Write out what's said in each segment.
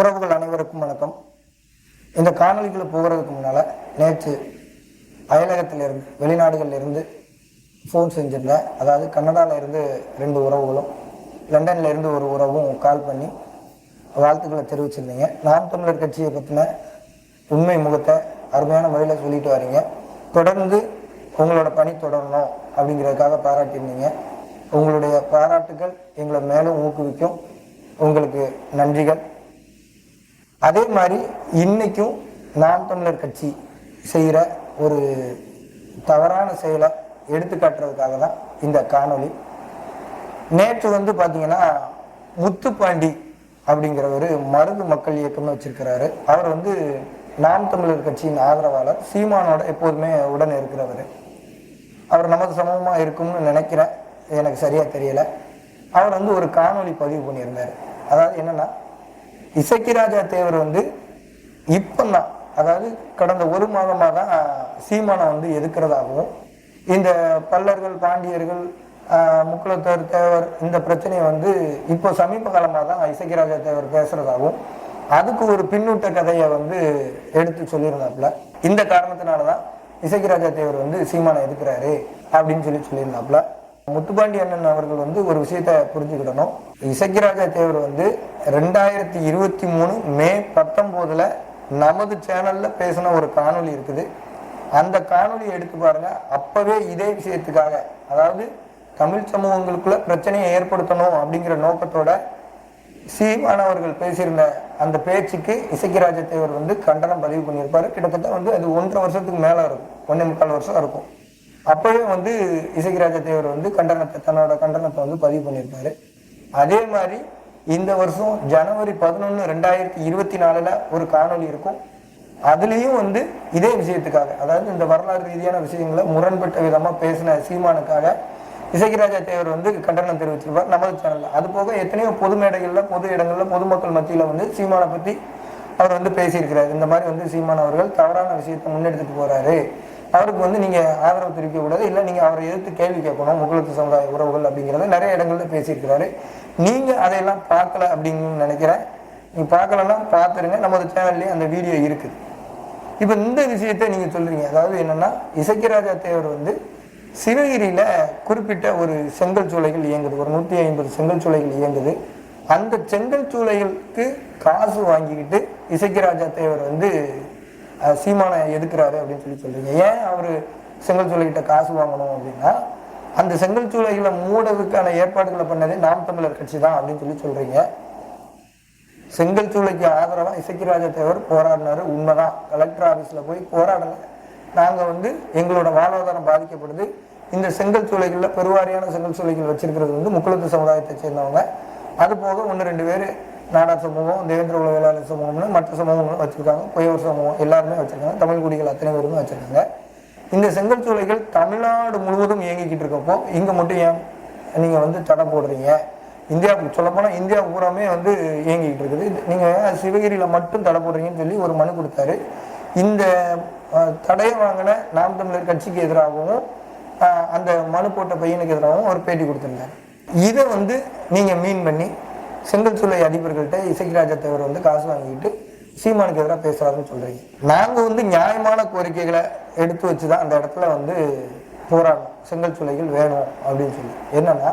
உறவுகள் அனைவருக்கும் வணக்கம். இந்த காணொலிக்குள்ள போகிறதுக்கு முன்னால் நேற்று அயலகத்திலிருந்து வெளிநாடுகள்ல இருந்து ஃபோன் செஞ்சுருந்தேன். அதாவது கன்னடாவிலேருந்து இருந்து ரெண்டு உறவுகளும் லண்டன்லேருந்து ஒரு உறவும் கால் பண்ணி வாழ்த்துக்களை தெரிவிச்சிருந்தீங்க. நாம் தமிழர் கட்சியை பற்றின உண்மை முகத்தை அருமையான முறையில் சொல்லிட்டு வரீங்க. தொடர்ந்து உங்களோட பணி தொடரணும் அப்படிங்கிறதுக்காக பாராட்டியிருந்தீங்க. உங்களுடைய பாராட்டுகள் எங்களை மேலும் ஊக்குவிக்கும். உங்களுக்கு நன்றிகள். அதே மாதிரி இன்றைக்கும் நாம் தமிழர் கட்சி செய்கிற ஒரு தவறான செயலை எடுத்து காட்டுறதுக்காக தான் இந்த காணொளி. நேற்று வந்து பார்த்தீங்கன்னா முத்துப்பாண்டி அப்படிங்கிறவர் மருந்து மக்கள் இயக்கம்னு வச்சிருக்கிறாரு. அவர் வந்து நாம் தமிழர் கட்சியின் ஆதரவாளர் சீமானோட எப்போதுமே உடன் இருக்கிறவர். அவர் நமது சமூகமாக இருக்கும்னு நினைக்கிறேன். எனக்கு சரியாக தெரியலை. அவர் வந்து ஒரு காணொலி பதிவு பண்ணியிருந்தார். அதாவது என்னென்னா இசக்கிராஜா தேவர் வந்து இப்பந்தான் அதாவது கடந்த ஒரு மாதமாக தான் சீமானை வந்து எதிர்க்கிறதாகவும் இந்த பல்லர்கள் பாண்டியர்கள் ஆஹ், தேவர் இந்த பிரச்சனையை வந்து இப்போ சமீப காலமாக தான் இசக்கிராஜா தேவர் பேசுறதாகவும் அதுக்கு ஒரு பின்னூட்ட கதையை வந்து எடுத்து சொல்லியிருந்தாப்புல. இந்த காரணத்தினால தான் இசக்கிராஜா தேவர் வந்து சீமானை எதுக்குறாரு அப்படின்னு சொல்லி சொல்லியிருந்தாப்புல. முத்துப்பாண்டி அண்ணன் அவர்கள் வந்து ஒரு விஷயத்த புரிஞ்சுக்கிடணும். இசக்கிராஜா தேவர் வந்து ரெண்டாயிரத்தி இருபத்தி மூணு மே பத்தொம்போதில் நமது சேனல்ல பேசின ஒரு காணொளி இருக்குது. அந்த காணொலியை எடுத்து பாருங்க. அப்பவே இதே விஷயத்துக்காக அதாவது தமிழ் சமூகங்களுக்குள்ள பிரச்சனையை ஏற்படுத்தணும் அப்படிங்கிற நோக்கத்தோட சீமானவர்கள் பேசியிருந்த அந்த பேச்சுக்கு இசக்கிராஜ தேவர் வந்து கண்டனம் பதிவு பண்ணியிருப்பாரு. கிட்டத்தட்ட வந்து அது ஒன்றரை வருஷத்துக்கு மேல இருக்கும். ஒன்னே முக்கால் வருஷம் இருக்கும். அப்பவே வந்து இசைக்கிராஜ தேவர் வந்து கண்டனத்தை தன்னோட கண்டனத்தை வந்து பதிவு பண்ணியிருப்பாரு அதே மாதிரி இந்த வருஷம் ஜனவரி பதினொன்று ரெண்டாயிரத்தி இருபத்தி நாலில் ஒரு காணொளி இருக்கும். அதுலேயும் வந்து இதே விஷயத்துக்காக அதாவது இந்த வரலாறு ரீதியான விஷயங்களை முரண்பட்ட விதமாக பேசின சீமானுக்காக இசைக்கிராஜா தேவர் வந்து கண்டனம் தெரிவிச்சிருப்பார் நமது சேனலில். அது போக எத்தனையோ பொது மேடைகளில் பொது இடங்களில் பொதுமக்கள் மத்தியில் வந்து சீமானை பற்றி அவர் வந்து பேசியிருக்கிறார். இந்த மாதிரி வந்து சீமான் அவர்கள் தவறான விஷயத்தை முன்னெடுத்துட்டு போகிறாரு அவருக்கு வந்து நீங்க ஆதரவு தெரிவிக்க கூடாது. இல்லை நீங்க அவரை எதிர்த்து கேள்வி கேட்கணும். முகலத்து சமுதாய உறவுகள் அப்படிங்கிறத நிறைய இடங்கள்ல பேசியிருக்கிறாரு. நீங்க அதையெல்லாம் பார்க்கல அப்படின்னு நினைக்கிறேன். நீங்க பார்க்கலன்னா பார்த்துருங்க. நமது சேனல்லேயே அந்த வீடியோ இருக்குது இப்போ இந்த விஷயத்தை நீங்க சொல்றீங்க. அதாவது என்னன்னா இசக்கிராஜா தேவர் வந்து சிவகிரியில குறிப்பிட்ட ஒரு செங்கல் சூளைகள் இயங்குது. ஒரு நூற்றி ஐம்பது செங்கல் சூளைகள் இயங்குது. அந்த செங்கல் சூளைகளுக்கு காசு வாங்கிக்கிட்டு இசக்கிராஜா தேவர் வந்து சீமானை எதுக்குறாரு அப்படின்னு சொல்லி சொல்றீங்க. ஏன் அவர் செங்கல் சூளைகிட்ட காசு வாங்கணும் அப்படின்னா அந்த செங்கல் சூளைகளை மூடதுக்கான ஏற்பாடுகளை பண்ணதே நாம் தமிழர் கட்சி தான் அப்படின்னு சொல்லி சொல்றீங்க. செங்கல் சூளைக்கு ஆதரவா இசக்கிராஜ தேவர் போராடினாரு. உண்மைதான். கலெக்டர் ஆபீஸ்ல போய் போராடல நாங்க வந்து எங்களோட வாழ்வாதாரம் பாதிக்கப்படுது. இந்த செங்கல் சூளைகள்ல பெருவாரியான செங்கல் சூளைகள் வச்சிருக்கிறது வந்து முக்குளத்து சமுதாயத்தை சேர்ந்தவங்க. அது போக ஒன்று ரெண்டு பேர் நாடார் சமூகம் தேவேந்திர உலகளாளர் சமூகம்னு மற்ற சமூகங்களும் வச்சுருக்காங்க. குயவர் சமூகம் எல்லாருமே வச்சிருக்காங்க. தமிழ் குடிகள் அத்தனை பேருமே வச்சிருக்காங்க. இந்த செங்கல் சூளைகள் தமிழ்நாடு முழுவதும் இயங்கிக்கிட்டு இருக்கப்போ இங்கே மட்டும் ஏன் நீங்கள் வந்து தடை போடுறீங்க? இந்தியா சொல்லப்போனால் இந்தியா பூராமே வந்து இயங்கிக்கிட்டு இருக்குது. நீங்கள் சிவகிரியில் மட்டும் தடை போடுறீங்கன்னு சொல்லி ஒரு மனு கொடுத்தாரு. இந்த தடையை வாங்கின நாம் தமிழர் கட்சிக்கு எதிராகவும் அந்த மனு போட்ட பையனுக்கு எதிராகவும் ஒரு பேட்டி கொடுத்துருந்தார். இதை வந்து நீங்கள் மீன் பண்ணி செங்கல் சூளை அதிபர்கள்ட்ட இசைக்கிராஜா தேவர் வந்து காசு வாங்கிட்டு சீமானுக்கு எதிராக பேசுறாருன்னு சொல்றீங்க. நாங்கள் வந்து நியாயமான கோரிக்கைகளை எடுத்து வச்சு தான் அந்த இடத்துல வந்து போராடணும். செங்கல் சூளைகள் வேணும் அப்படின்னு சொல்லி. என்னன்னா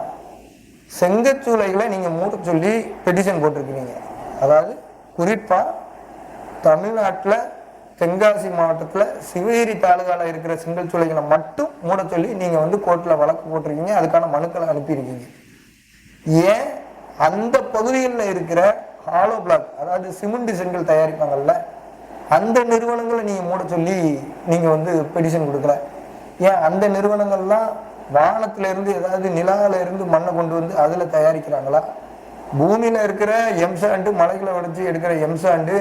செங்கச்சூளைகளை நீங்கள் மூட சொல்லி பெட்டிஷன் போட்டிருக்கிறீங்க. அதாவது குறிப்பாக தமிழ்நாட்டில் தென்காசி மாவட்டத்தில் சிவகிரி தாலுகாவில் இருக்கிற செங்கல் சூளைகளை மட்டும் மூட சொல்லி நீங்கள் வந்து கோர்ட்டில் வழக்கு போட்டிருக்கீங்க. அதுக்கான மனுக்களை அனுப்பியிருக்கீங்க. ஏன் அந்த பகுதிகளில் இருக்கிற ஹாலோ பிளாக் அதாவது சிமெண்ட் செங்கல் தயாரிப்பாங்கல்ல அந்த நிறுவனங்களை நீங்கள் மூட சொல்லி நீங்கள் வந்து பெடிஷன் கொடுக்கல. ஏன்? அந்த நிறுவனங்கள்லாம் வானத்துலேருந்து ஏதாவது நிலாவிலேருந்து இருந்து மண்ணை கொண்டு வந்து அதில் தயாரிக்கிறாங்களா? பூமியில் இருக்கிற எம்சாண்டு மலைகளை உடைச்சி எடுக்கிற எம்சாண்டு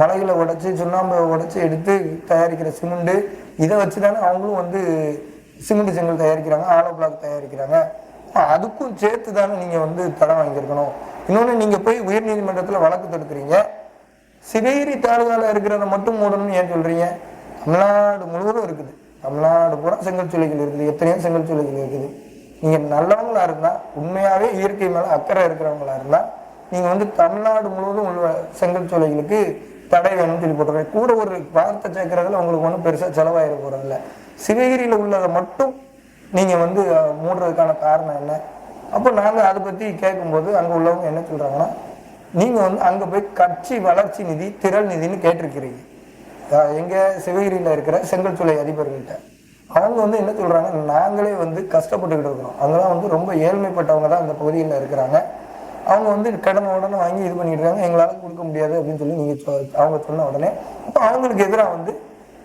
மலைகளை உடைச்சி சுண்ணாம்பை உடைச்சி எடுத்து தயாரிக்கிற சிமெண்ட்டு இதை வச்சு தானே அவங்களும் வந்து சிமெண்ட் செங்கல் தயாரிக்கிறாங்க ஆலோ பிளாக் தயாரிக்கிறாங்க. அதுக்கும் சேர்த்து தானே நீங்க வந்து தடை வாங்கியிருக்கணும். இன்னொன்னு நீங்க போய் உயர்நீதிமன்றத்தில் வழக்கு தொடுக்கிறீங்க. சிவகிரி தாழ்வால இருக்கிறத மட்டும் மூடணும்னு ஏன் சொல்றீங்க? தமிழ்நாடு முழுவதும் இருக்குது. தமிழ்நாடு பூரா செங்கல் சூளைகள் இருக்குது. எத்தனையோ செங்கல் சூளைகள் இருக்குது. நீங்க நல்லவங்களா இருந்தா உண்மையாவே இயற்கை மேல அக்கறை இருக்கிறவங்களா இருந்தா நீங்கள் வந்து தமிழ்நாடு முழுவதும் உள்ள செங்கல் சோலைகளுக்கு தடை வேணும்னு சொல்லி போட்டுருக்கேன் கூட ஒரு வார்த்தை சேர்க்கறதுல உங்களுக்கு ஒன்றும் பெருசாக செலவாயிட போகிறதில்ல சிவகிரியில் உள்ளதை மட்டும் நீங்கள் வந்து மூடுறதுக்கான காரணம் என்ன? அப்போ நாங்கள் அதை பற்றி கேட்கும்போது அங்கே உள்ளவங்க என்ன சொல்கிறாங்கன்னா நீங்கள் வந்து அங்கே போய் கட்சி வளர்ச்சி நிதி திரள் நிதின்னு கேட்டிருக்கிறீங்க. அஹ், எங்க சிவகிரியில் இருக்கிற செங்கல் சோலை அதிபர்கள்ட்ட. அவங்க வந்து என்ன சொல்றாங்க நாங்களே வந்து கஷ்டப்பட்டுக்கிட்டு இருக்கிறோம். அங்கெல்லாம் வந்து ரொம்ப ஏழ்மைப்பட்டவங்க தான் அந்த பகுதியில் இருக்கிறாங்க. அவங்க வந்து கடனை உடனே வாங்கி இது பண்ணிட்டு இருக்காங்க எங்களால கொடுக்க முடியாது அப்படின்னு சொல்லி நீங்க சொ- அவங்க சொன்ன உடனே அப்போ அவங்களுக்கு எதிராக வந்து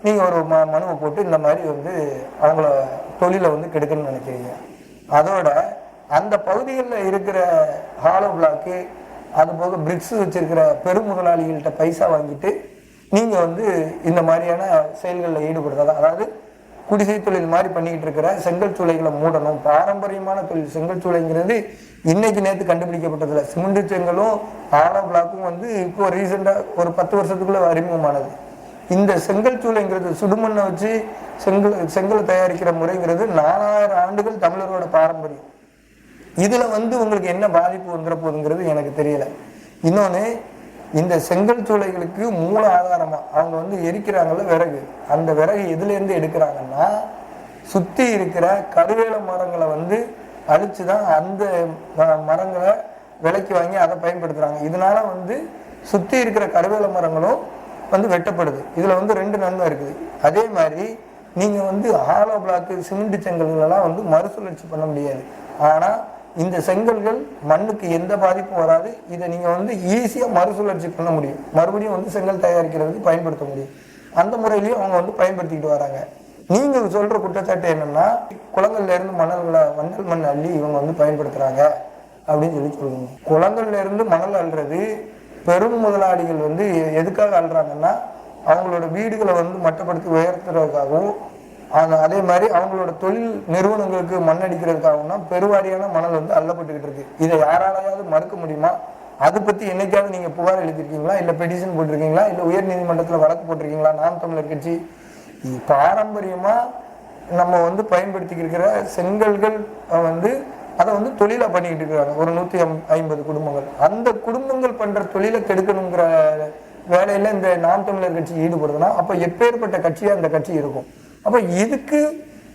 நீங்க ஒரு ம மனுவை போட்டு இந்த மாதிரி வந்து அவங்கள தொழிலை வந்து கெடுக்கணும்னு நினைக்கிறீங்க. அதோட அந்த பகுதிகளில் இருக்கிற ஹாலோ பிளாக்கு அது போக பிரிக்ஸ் வச்சிருக்கிற பெரும் முதலாளிகள்கிட்ட பைசா வாங்கிட்டு நீங்கள் வந்து இந்த மாதிரியான செயல்களில் ஈடுபடுறதா அதாவது குடிசை தொழில் மாதிரி பண்ணிக்கிட்டு இருக்கிற செங்கல் சூளைகளை மூடணும். பாரம்பரியமான தொழில் செங்கல் சூளைங்கிறது இன்னைக்கு நேற்று கண்டுபிடிக்கப்பட்டதில்ல. சிமெண்ட் செங்கலும் ஆலோ பிளாக்கும் வந்து இப்போ ரீசெண்டாக ஒரு பத்து வருஷத்துக்குள்ளே அறிமுகமானது. இந்த செங்கல் சூளைங்கிறது சுடுமண்ணை வச்சு செங்கல் செங்கலை தயாரிக்கிற முறைங்கிறது நாலாயிரம் ஆண்டுகள் தமிழரோட பாரம்பரியம். இதுல வந்து உங்களுக்கு என்ன பாதிப்பு வந்துட போகுதுங்கிறது எனக்கு தெரியல. இன்னொன்னு இந்த செங்கல் சூளைகளுக்கு மூல ஆதாரமா அவங்க வந்து எரிக்கிறாங்கல்ல விறகு. அந்த விறகு எதுல இருந்து எடுக்கிறாங்கன்னா சுத்தி இருக்கிற கருவேல மரங்களை வந்து அழித்து தான் அந்த ம- மரங்களை விலைக்கு வாங்கி அதை பயன்படுத்துறாங்க. இதனால வந்து சுத்தி இருக்கிற கருவேல மரங்களும் வந்து வெட்டப்படுது. இதில் வந்து ரெண்டு நன்மை இருக்குது. அதே மாதிரி நீங்கள் வந்து ஹாலோ பிளாக்கு சிமெண்ட் செங்கல்களெல்லாம் வந்து மறுசுழற்சி பண்ண முடியாது. ஆனால் இந்த செங்கல்கள் மண்ணுக்கு எந்த பாதிப்பும் வராது. இதை நீங்கள் வந்து ஈஸியாக மறுசுழற்சி பண்ண முடியும். மறுபடியும் வந்து செங்கல் தயாரிக்கிறதுக்கு பயன்படுத்த முடியும். அந்த முறையிலையும் அவங்க வந்து பயன்படுத்திக்கிட்டு வராங்க. நீங்கள் சொல்கிற குற்றச்சாட்டு என்னென்னா குளங்கள்லேருந்து மணல்களை மணல் மண் அள்ளி இவங்க வந்து பயன்படுத்துகிறாங்க அப்படின்னு சொல்லி சொல்லுங்க. குளங்கள்லேருந்து மணல் அள்ளுறது பெரும் முதலாளிகள் வந்து எ- எதுக்காக அள்ளுறாங்கன்னா அவங்களோட வீடுகளை வந்து மட்டப்படுத்தி உயர்த்துறதுக்காகவும் அதே மாதிரி அவங்களோட தொழில் நிறுவனங்களுக்கு மண் அடிக்கிறதுக்காகவும் தான் பெருவாரியான மணல் வந்து அள்ளப்பட்டுக்கிட்டு இருக்கு. இதை யாராலையாவது மறுக்க முடியுமா? அதை பத்தி என்னைக்காவது நீங்க புகார் எழுதிருக்கீங்களா இல்ல பெட்டிஷன் போட்டிருக்கீங்களா? இல்ல உயர் நீதிமன்றத்துல வழக்கு போட்டிருக்கீங்களா? நாம் தமிழர் கட்சி. பாரம்பரியமா நம்ம வந்து பயன்படுத்திக்கிட்டு இருக்கிற செங்கல்கள் வந்து அதை வந்து தொழிலை பண்ணிக்கிட்டு இருக்காங்க. ஒரு நூத்தி ஐம்பது குடும்பங்கள். அந்த குடும்பங்கள் பண்ற தொழிலை கெடுக்கணுங்கிற வேலையில இந்த நாம் தமிழர் கட்சி ஈடுபடுதுன்னா அப்ப எப்பேற்பட்ட கட்சியா அந்த கட்சி இருக்கும். அப்ப இதுக்கு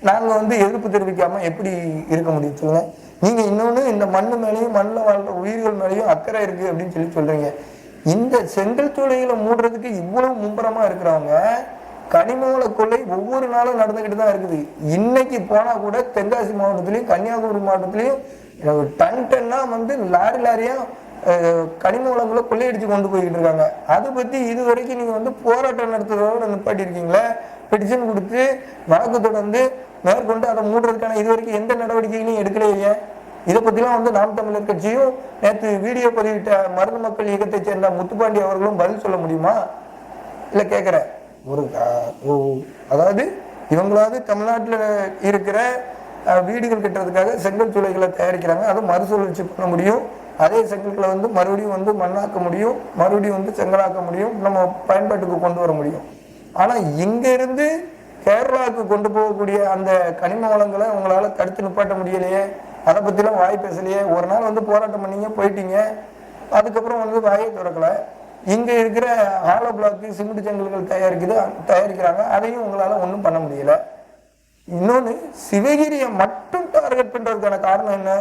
நாங்க வந்து எதிர்ப்பு தெரிவிக்காம எப்படி இருக்க முடியும் சொல்லுங்க. நீங்க இன்னொன்னு இந்த மண்ணு மேலேயும் மண்ணில் வாழ்ற உயிர்கள் மேலேயும் அக்கறை இருக்கு அப்படின்னு சொல்லி சொல்றீங்க. இந்த செங்கல் தொழிலை மூடுறதுக்கு இவ்வளவு மும்பரமா இருக்கிறவங்க கனிமவள கொள்ளை ஒவ்வொரு நாளும் நடந்துகிட்டு தான் இருக்குது. இன்னைக்கு போனா கூட தென்காசி மாவட்டத்திலையும் கன்னியாகுமரி மாவட்டத்திலையும் டன் டன்னா வந்து லாரி லாரியா கனிமூலங்களை கனிம கொள்ளையடிச்சு கொண்டு போய்கிட்டு இருக்காங்க. அதை பத்தி இது வரைக்கும் நீங்க வந்து போராட்டம் நடத்துறதோட நிப்பாட்டி இருக்கீங்களே பெட்டிஷன் கொடுத்து வழக்கு தொடர்ந்து மேற்கொண்டு அதை மூடுறதுக்கான இது வரைக்கும் எந்த நடவடிக்கைகளையும் எடுக்கலையே. இதை பத்திலாம் வந்து நாம் தமிழர் கட்சியும் நேற்று வீடியோ பதிவிட்ட மருந்து மக்கள் இயக்கத்தைச் சேர்ந்த முத்துப்பாண்டி அவர்களும் பதில் சொல்ல முடியுமா? இல்ல கேக்குறேன் ஒரு ஓ- அதாவது இவங்களாவது தமிழ்நாட்டில் இருக்கிற வீடுகள் கட்டுறதுக்காக செங்கல் சூளைகளை தயாரிக்கிறாங்க. அதை மறுசுழற்சி பண்ண முடியும். அதே செங்கல்களை வந்து மறுபடியும் வந்து மண்ணாக்க முடியும். மறுபடியும் வந்து செங்கலாக்க முடியும். நம்ம பயன்பாட்டுக்கு கொண்டு வர முடியும். ஆனால் இங்கேருந்து கேரளாவுக்கு கொண்டு போகக்கூடிய அந்த கனிம வளங்களை உங்களால் தடுத்து நிப்பாட்ட முடியலையே அதை பற்றிலாம் வாய் பேசலையே ஒரு நாள் வந்து போராட்டம் பண்ணீங்க போயிட்டீங்க. அதுக்கப்புறம் வந்து வாயை திறக்கலை. இங்கே இருக்கிற ஆலோ பிளாக்கு சிமெண்ட் செங்கல்கள் தயாரிக்குது தயாரிக்கிறாங்க. அதையும் உங்களால் ஒன்றும் பண்ண முடியல. இன்னொன்று சிவகிரியை மட்டும் டார்கெட் பண்ணுறதுக்கான காரணம் என்ன?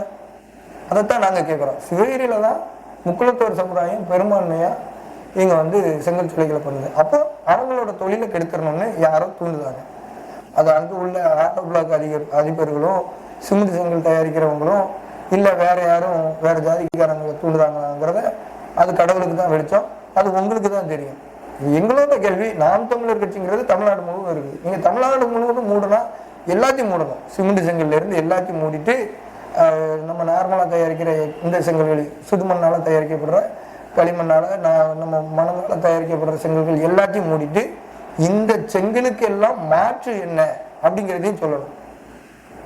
அதைத்தான் நாங்கள் கேட்குறோம் சிவகிரியில் தான் முக்குளத்தோர் சமுதாயம் பெரும்பான்மையாக இங்கே வந்து செங்கல் சிலைகளை பண்ணுது. அப்போ அவங்களோட தொழிலை கெடுத்துடணும்னு யாரோ தூண்டுதாங்க அது அங்கே உள்ள ஆட்டோ பிளாக் அதிக அதிபர்களும் சிமெண்ட் செங்கல் தயாரிக்கிறவங்களும் இல்லை வேற யாரும் வேற ஜாதிக்காரங்களை தூண்டுறாங்களாங்கிறத அது கடவுளுக்கு தான் வெளிச்சம். அது உங்களுக்கு தான் தெரியும் எங்களோட கேள்வி. நாம் தமிழர் கட்சிங்கிறது தமிழ்நாடு முழுவதும் இருக்குது. நீங்கள் தமிழ்நாடு முழுவதும் மூடனா எல்லாத்தையும் மூடணும். சிமெண்ட் செங்கல்ல இருந்து எல்லாத்தையும் மூடிட்டு நம்ம நார்மலாக தயாரிக்கிற இந்த செங்கல்கள் சுதுமண்ணால் தயாரிக்கப்படுற களிமண்ணால் நான் நம்ம மணலால தயாரிக்கப்படுற செங்கல்கள் எல்லாத்தையும் மூடிட்டு இந்த செங்கலுக்கு எல்லாம் மாற்று என்ன அப்படிங்கிறதையும் சொல்லணும்.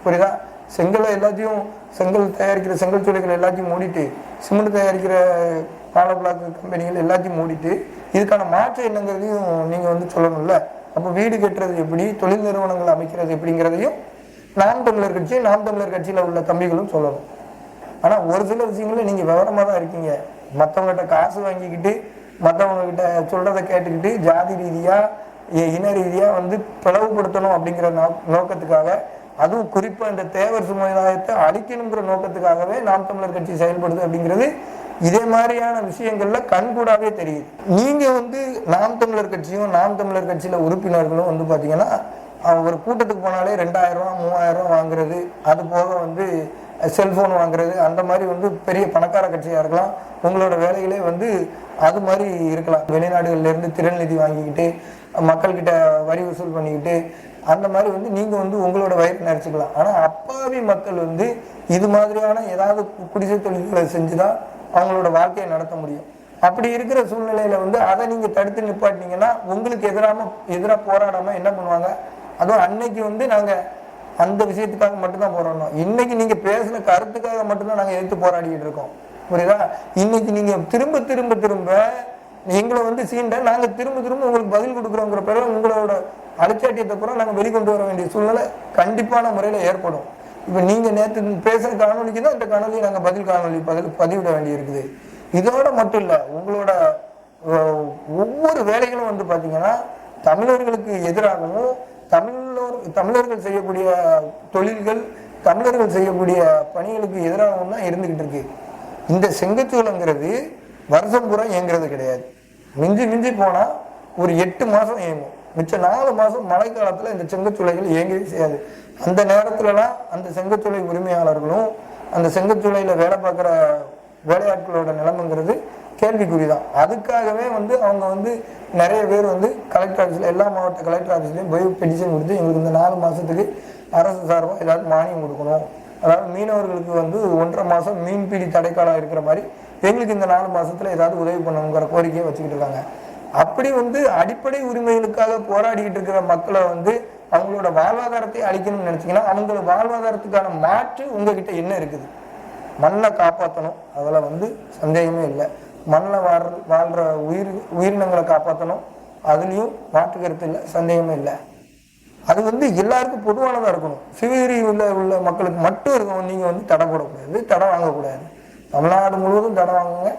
புரியுதா? செங்கலை எல்லாத்தையும் செங்கல் தயாரிக்கிற செங்கல் சூளைகள் எல்லாத்தையும் மூடிட்டு சிமெண்ட் தயாரிக்கிற பால பிளாக் கம்பெனிகள் எல்லாத்தையும் மூடிட்டு இதுக்கான மாற்றம் என்னங்கிறதையும் நீங்கள் வந்து சொல்லணும்ல? அப்போ வீடு கட்டுறது எப்படி தொழில் நிறுவனங்கள் அமைக்கிறது எப்படிங்கிறதையும் நாம் தமிழர் கட்சி நாம் தமிழர் கட்சியில் உள்ள தம்பிகளும் சொல்லணும். ஆனால் ஒரு சில விஷயங்களில் நீங்கள் விவரமாக தான் இருக்கீங்க. மற்றவங்ககிட்ட காசு வாங்கிக்கிட்டு மற்றவங்ககிட்ட சொல்கிறத சொல்றதை கேட்டுக்கிட்டு ஜாதி ரீதியாக இன ரீதியாக வந்து பிளவுபடுத்தணும் அப்படிங்கிற நோ- நோக்கத்துக்காக அதுவும் குறிப்பாக இந்த தேவர் சமுதாயத்தை அழிக்கணுங்கிற நோக்கத்துக்காகவே நாம் தமிழர் கட்சி செயல்படுது அப்படிங்கிறது இதே மாதிரியான விஷயங்கள்ல கண்கூடாவே தெரியுது. நீங்க வந்து நாம் தமிழர் கட்சியும் நாம் தமிழர் கட்சியில உறுப்பினர்களும் வந்து பாத்தீங்கன்னா ஒரு கூட்டத்துக்கு போனாலே ரெண்டாயிரம் ரூபா மூவாயிரம் ரூபா வாங்குறது அது போக வந்து செல்போன் வாங்குறது அந்த மாதிரி வந்து பெரிய பணக்கார கட்சியா இருக்கலாம். உங்களோட வேலைகளே வந்து அது மாதிரி இருக்கலாம். வெளிநாடுகள்ல இருந்து திறன் நிதி வாங்கிக்கிட்டு மக்கள்கிட்ட வரி வசூல் பண்ணிக்கிட்டு அந்த மாதிரி வந்து நீங்க வந்து உங்களோட வயிறு நினைச்சுக்கலாம் ஆனா அப்பாவி மக்கள் வந்து இது மாதிரியான ஏதாவது குடிசை தொழில்களை செஞ்சுதான் அவங்களோட வாழ்க்கையை நடத்த முடியும். அப்படி இருக்கிற சூழ்நிலையில வந்து அதை நீங்க தடுத்து நிப்பாட்டினீங்கன்னா உங்களுக்கு எதிராம எதிராக போராடாம என்ன பண்ணுவாங்க? அதுவும் அன்னைக்கு வந்து நாங்க அந்த விஷயத்துக்காக மட்டும்தான் போராடணும் இன்னைக்கு நீங்க பேசின கருத்துக்காக மட்டும்தான் நாங்க எதிர்த்து போராடிக்கிட்டு இருக்கோம். புரியுதா? இன்னைக்கு நீங்க திரும்ப திரும்ப திரும்ப எங்களை வந்து சீண்ட நாங்க திரும்ப திரும்ப உங்களுக்கு பதில் கொடுக்குறோங்கிற பிறகு உங்களோட அலட்சாட்டியத்தை பூரா நாங்க வெளிக்கொண்டு வர வேண்டிய சூழ்நிலை கண்டிப்பான முறையில ஏற்படும். இப்போ நீங்கள் நேற்று பேசுகிற காணொலிக்கு தான் இந்த காணொலியை நாங்கள் பதில் காணொலி பதில் பதிவிட வேண்டியிருக்குது. இதோட மட்டும் இல்லை உங்களோட ஒவ்வொரு வேலைகளும் வந்து பார்த்தீங்கன்னா தமிழர்களுக்கு எதிராகவும் தமிழர் தமிழர்கள் செய்யக்கூடிய தொழில்கள் தமிழர்கள் செய்யக்கூடிய பணிகளுக்கு எதிராகவும் தான் இருந்துகிட்டு இருக்கு. இந்த செங்கச்சூளங்கிறது வருஷம் பூரா இயங்குறது கிடையாது. மிஞ்சி மிஞ்சி போனால் ஒரு எட்டு மாதம் இயங்கும். மிச்ச நாலு மாதம் மழை காலத்தில் இந்த செங்கச்சூளைகள் இயங்கவே செய்யாது. அந்த நேரத்துலலாம் அந்த செங்கச்சூளை உரிமையாளர்களும் அந்த செங்கச்சுளையில் வேலை பார்க்குற வேலையாட்களோட நிலைமைங்கிறது கேள்விக்குறிதான். அதுக்காகவே வந்து அவங்க வந்து நிறைய பேர் வந்து கலெக்டர் ஆஃபீஸில் எல்லா மாவட்ட கலெக்டர் ஆஃபீஸ்லையும் போய் பெட்டிஷன் கொடுத்து எங்களுக்கு இந்த நாலு மாதத்துக்கு அரசு சார்பாக ஏதாவது மானியம் கொடுக்கணும். அதாவது மீனவர்களுக்கு வந்து ஒன்றரை மாதம் மீன்பிடி தடைக்காலம் இருக்கிற மாதிரி எங்களுக்கு இந்த நாலு மாதத்தில் ஏதாவது உதவி பண்ணணுங்கிற கோரிக்கையை வச்சுக்கிட்டு இருக்காங்க. அப்படி வந்து அடிப்படை உரிமைகளுக்காக போராடிக்கிட்டு இருக்கிற மக்களை வந்து அவங்களோட வாழ்வாதாரத்தை அழிக்கணும்னு நினைச்சீங்கன்னா அவங்களோட வாழ்வாதாரத்துக்கான மாற்று உங்ககிட்ட என்ன இருக்குது? மண்ணை காப்பாற்றணும் அதில் வந்து சந்தேகமே இல்லை. மண்ணில் வாழ்ற வாழ்கிற உயிர் உயிரினங்களை காப்பாற்றணும் அதுலேயும் மாற்று கருத்து இல்லை சந்தேகமே இல்லை. அது வந்து எல்லாருக்கும் பொதுவானதாக இருக்கணும். சிவகிரி உள்ள உள்ள மக்களுக்கு மட்டும் இருக்கணும். நீங்கள் வந்து தடை போடக்கூடாது தடை வாங்கக்கூடாது. தமிழ்நாடு முழுவதும் தடை வாங்குங்க.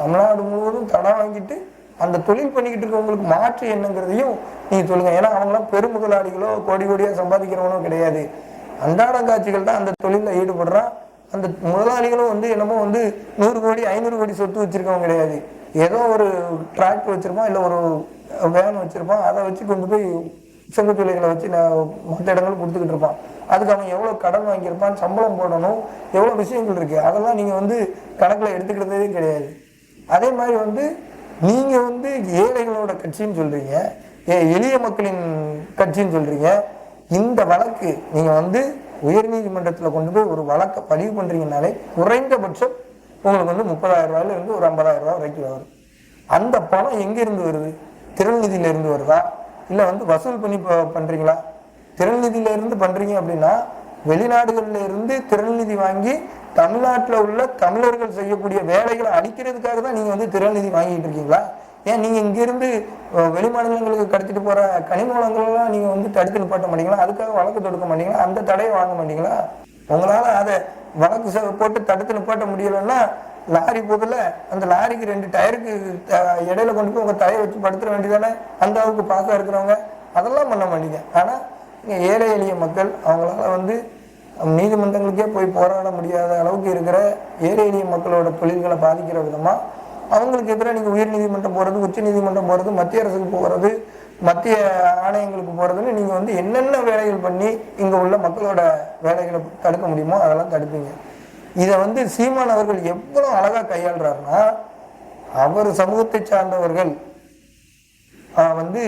தமிழ்நாடு முழுவதும் தடை வாங்கிட்டு அந்த தொழில் பண்ணிக்கிட்டு இருக்கவங்களுக்கு மாற்று என்னங்கிறதையும் நீங்கள் சொல்லுங்கள் ஏன்னா அவங்களாம் பெருமுதலாளிகளோ கோடி கோடியாக சம்பாதிக்கிறவனோ கிடையாது. அன்றாட காட்சிகள் தான் அந்த தொழிலில் ஈடுபடுறான். அந்த முதலாளிகளும் வந்து என்னமோ வந்து நூறு கோடி ஐநூறு கோடி சொத்து வச்சிருக்கவங்க கிடையாது. ஏதோ ஒரு டிராக்டர் வச்சிருப்பான் இல்லை ஒரு வேன் வச்சிருப்பான். அதை வச்சு கொண்டு போய் செங்கச்சூளைகளை வச்சு மற்ற இடங்களும் கொடுத்துக்கிட்டு இருப்பான். அதுக்கு அவன் எவ்வளோ கடன் வாங்கியிருப்பான் சம்பளம் போடணும் எவ்வளோ விஷயங்கள் இருக்கு. அதெல்லாம் நீங்கள் வந்து கணக்கில் எடுத்துக்கிட்டதே கிடையாது. அதே மாதிரி வந்து நீங்கள் வந்து ஏழைகளோட கட்சின்னு சொல்றீங்க ஏ எளிய மக்களின் கட்சின்னு சொல்றீங்க இந்த வழக்கு நீங்கள் வந்து உயர்நீதிமன்றத்தில் கொண்டு போய் ஒரு வழக்கை பதிவு பண்ணுறீங்கனாலே குறைந்தபட்சம் உங்களுக்கு வந்து முப்பதாயிரம் ரூபாயில இருந்து ஒரு ஐம்பதாயிரம் ரூபாய் வரைக்கும் வரும். அந்த பணம் எங்கேருந்து வருது? திறன்நிதியில இருந்து வருதா? இல்லை வந்து வசூல் பண்ணி ப- பண்றீங்களா? திறன்நிதியில இருந்து பண்றீங்க அப்படின்னா வெளிநாடுகள்ல இருந்து திறன்நிதி வாங்கி தமிழ்நாட்டில் உள்ள தமிழர்கள் செய்யக்கூடிய வேலைகளை அழிக்கிறதுக்காக தான் நீங்கள் வந்து திறநிதி வாங்கிட்டு இருக்கீங்களா? ஏன் நீங்கள் இங்கிருந்து வெளிமாநிலங்களுக்கு வெளி மாநிலங்களுக்கு கடத்திட்டு போற கனிம நீங்கள் வந்து தடுத்து நிப்பாட்ட மாட்டீங்களா? அதுக்காக வழக்கு தொடுக்க மாட்டீங்களா? அந்த தடையை வாங்க மாட்டீங்களா? உங்களால் அதை வழக்கு போட்டு தடுத்து நிப்பாட்ட முடியலன்னா லாரி போதில் அந்த லாரிக்கு ரெண்டு டயருக்கு இடையில கொண்டு போய் உங்கள் தலையை வச்சு படுத்துற வேண்டியதானே? அந்த அளவுக்கு பாசம் இருக்கிறவங்க அதெல்லாம் பண்ண மாட்டீங்க. ஆனால் நீங்கள் ஏழை எளிய மக்கள் அவங்களால வந்து நீதிமன்றங்களுக்கே போய் போராட முடியாத அளவுக்கு இருக்கிற ஏழை எளிய மக்களோட தொழில்களை பாதிக்கிற விதமா அவங்களுக்கு எதிராக நீங்க உயர் நீதிமன்றம் போறது உச்ச நீதிமன்றம் போறது மத்திய அரசுக்கு போறது மத்திய ஆணையங்களுக்கு போறதுன்னு நீங்க வந்து என்னென்ன வேலைகள் பண்ணி இங்க உள்ள மக்களோட வேலைகளை தடுக்க முடியுமோ அதெல்லாம் தடுப்பீங்க. இதை வந்து சீமான் அவர்கள் எவ்வளவு அழகா கையாளுறாருன்னா அவர் சமூகத்தை சார்ந்தவர்கள் வந்து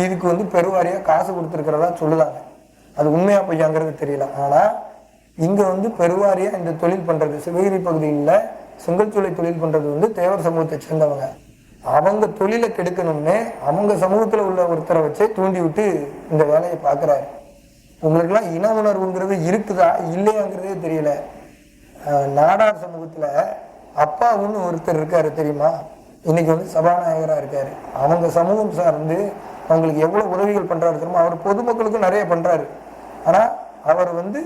இதுக்கு வந்து பெருவாரியா காசு கொடுத்துருக்கிறதா சொல்லுதாங்க. அது உண்மையா பொய்யாங்கிறது தெரியல. ஆனா இங்க வந்து பெருவாரியா இந்த தொழில் பண்றது. சிவகிரி பகுதியில் செங்கல்சூளை தொழில் பண்றது வந்து தேவர் சமூகத்தை சேர்ந்தவங்க. அவங்க தொழிலை கெடுக்கணும்னு அவங்க சமூகத்துல உள்ள ஒருத்தரை வச்சே தூண்டி விட்டு இந்த வேலையை பார்க்குறாரு உங்களுக்கெல்லாம் இன உணர்வுங்கிறது இருக்குதா இல்லையாங்கிறதே தெரியல. நாடார் சமூகத்துல அப்பாவுன்னு ஒருத்தர் இருக்காரு தெரியுமா? இன்னைக்கு வந்து சபாநாயகரா இருக்காரு. அவங்க சமூகம் சார்ந்து அவங்களுக்கு எவ்வளவு உதவிகள் பண்றாரு தெரியுமா? அவர் பொதுமக்களுக்கும் நிறைய பண்றாரு. ஆனா அவர் வந்து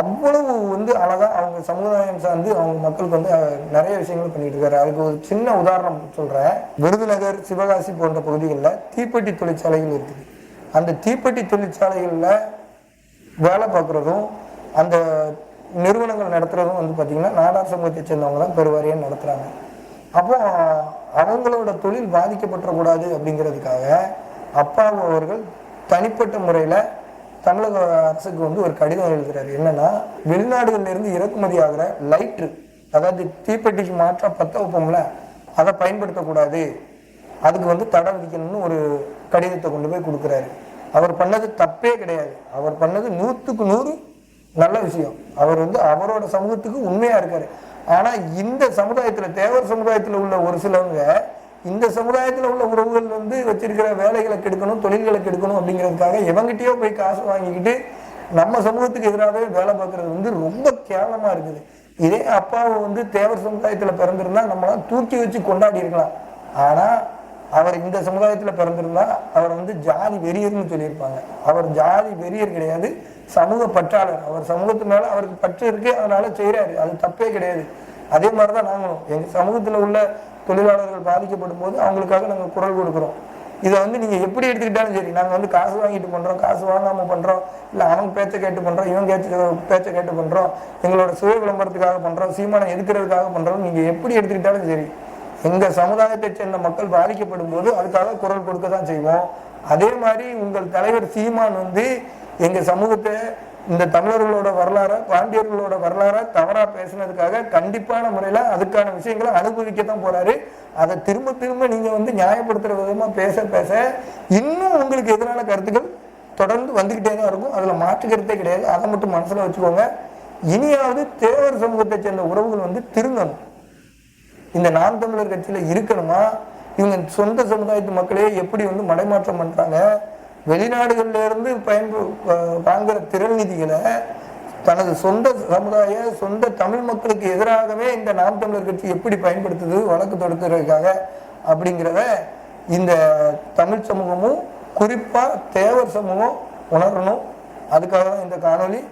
அவ்வளவு வந்து அழகா அவங்க சமுதாயம் சார்ந்து அவங்க மக்களுக்கு வந்து நிறைய விஷயங்கள் பண்ணிட்டு இருக்காரு அதுக்கு ஒரு சின்ன உதாரணம் சொல்றேன். விருதுநகர் சிவகாசி போன்ற பகுதிகளில் தீப்பெட்டி தொழிற்சாலைகள் இருக்குது. அந்த தீப்பெட்டி தொழிற்சாலைகளில் வேலை பார்க்குறதும் அந்த நிறுவனங்கள் நடத்துறதும் வந்து பார்த்திங்கன்னா நாடார் சமூகத்தை சேர்ந்தவங்க தான் பெருவாரியாக நடத்துகிறாங்க அப்போ அவங்களோட தொழில் பாதிக்கப்பட்டக்கூடாது அப்படிங்கிறதுக்காக அப்பா அவர்கள் தனிப்பட்ட முறையில் தமிழக அரசுக்கு வந்து ஒரு கடிதம் எழுதுறாரு. என்னன்னா வெளிநாடுகளிலிருந்து இறக்குமதி ஆகிற லைட்ரு அதாவது தீப்பெட்டிக்கு மாற்ற பத்த வைப்போம்ல அதை பயன்படுத்தக்கூடாது. அதுக்கு வந்து தடை விதிக்கணும்னு ஒரு கடிதத்தை கொண்டு போய் கொடுக்குறாரு. அவர் பண்ணது தப்பே கிடையாது. அவர் பண்ணது நூற்றுக்கு நூறு நல்ல விஷயம். அவர் வந்து அவரோட சமூகத்துக்கு உண்மையாக இருக்காரு. ஆனால் இந்த சமுதாயத்தில் தேவர் சமுதாயத்தில் உள்ள ஒரு சிலவங்க இந்த சமுதாயத்தில் உள்ள உறவுகள் வந்து வச்சிருக்கிற வேலைகளை கெடுக்கணும் தொழில்களை கெடுக்கணும் அப்படிங்கிறதுக்காக எவங்கிட்டயோ போய் காசு வாங்கிக்கிட்டு நம்ம சமூகத்துக்கு எதிராகவே வேலை பார்க்கறது வந்து ரொம்ப கேவலமா இருக்குது. இதே அப்பாவை வந்து தேவர் சமுதாயத்தில் பிறந்திருந்தா நம்மளாம் தூக்கி வச்சு கொண்டாடி இருக்கலாம். ஆனா அவர் இந்த சமுதாயத்தில் பிறந்திருந்தா அவர் வந்து ஜாதி வெறியர்னு சொல்லியிருப்பாங்க. அவர் ஜாதி வெறியர் கிடையாது சமூக பற்றாளர். அவர் சமூகத்து மேல அவருக்கு பற்று இருக்கு அதனால செய்றாரு. அது தப்பே கிடையாது. அதே மாதிரிதான் நாங்களும். எங்க சமூகத்துல உள்ள தொழிலாளர்கள் பாதிக்கப்படும் போது அவங்களுக்காக நாங்கள் குரல் கொடுக்குறோம். இதை வந்து நீங்கள் எப்படி எடுத்துக்கிட்டாலும் சரி நாங்கள் வந்து காசு வாங்கிட்டு பண்ணுறோம் காசு வாங்காமல் பண்ணுறோம் இல்லை அவங்க பேச்சை கேட்டு பண்ணுறோம் இவங்க கேட்டு பேச்சை கேட்டு பண்ணுறோம் எங்களோட சுய விளம்பரத்துக்காக பண்ணுறோம் சீமானை எதுக்கிறதுக்காக பண்ணுறோம் நீங்கள் எப்படி எடுத்துக்கிட்டாலும் சரி எங்கள் சமுதாயத்தை சேர்ந்த மக்கள் பாதிக்கப்படும் போது அதுக்காக குரல் கொடுக்க தான் செய்வோம். அதே மாதிரி உங்கள் தலைவர் சீமான் வந்து எங்கள் சமூகத்தை இந்த தமிழர்களோட வரலாறை பாண்டியர்களோட வரலாறை தவறா பேசுனதுக்காக கண்டிப்பான முறையில அதுக்கான விஷயங்களை அனுபவிக்கத்தான் போறாரு. அதை திரும்ப திரும்ப நீங்க வந்து நியாயப்படுத்துற விதமா பேச பேச இன்னும் உங்களுக்கு எதிரான கருத்துக்கள் தொடர்ந்து வந்துகிட்டே தான் இருக்கும். அதுல மாற்றுக்கிறதே கிடையாது. அதை மட்டும் மனசுல வச்சுக்கோங்க. இனியாவது தேவர் சமூகத்தை சேர்ந்த உறவுகள் வந்து திருங்கணும் இந்த நாம் தமிழர் கட்சியில இருக்கணுமா? இவங்க சொந்த சமுதாயத்து மக்களே எப்படி வந்து மடைமாற்றம் பண்றாங்க? வெளிநாடுகளிலிருந்து பயன்பு அஹ் வாங்குற திரள் நிதிகளை தனது சொந்த சமுதாய சொந்த தமிழ் மக்களுக்கு எதிராகவே இந்த நாம் தமிழர் கட்சி எப்படி பயன்படுத்துது வழக்கு தொடுக்கிறதுக்காக அப்படிங்கிறத இந்த தமிழ் சமூகமும் குறிப்பாக தேவர் சமூகம் உணரணும். அதுக்காக தான் இந்த காணொளி.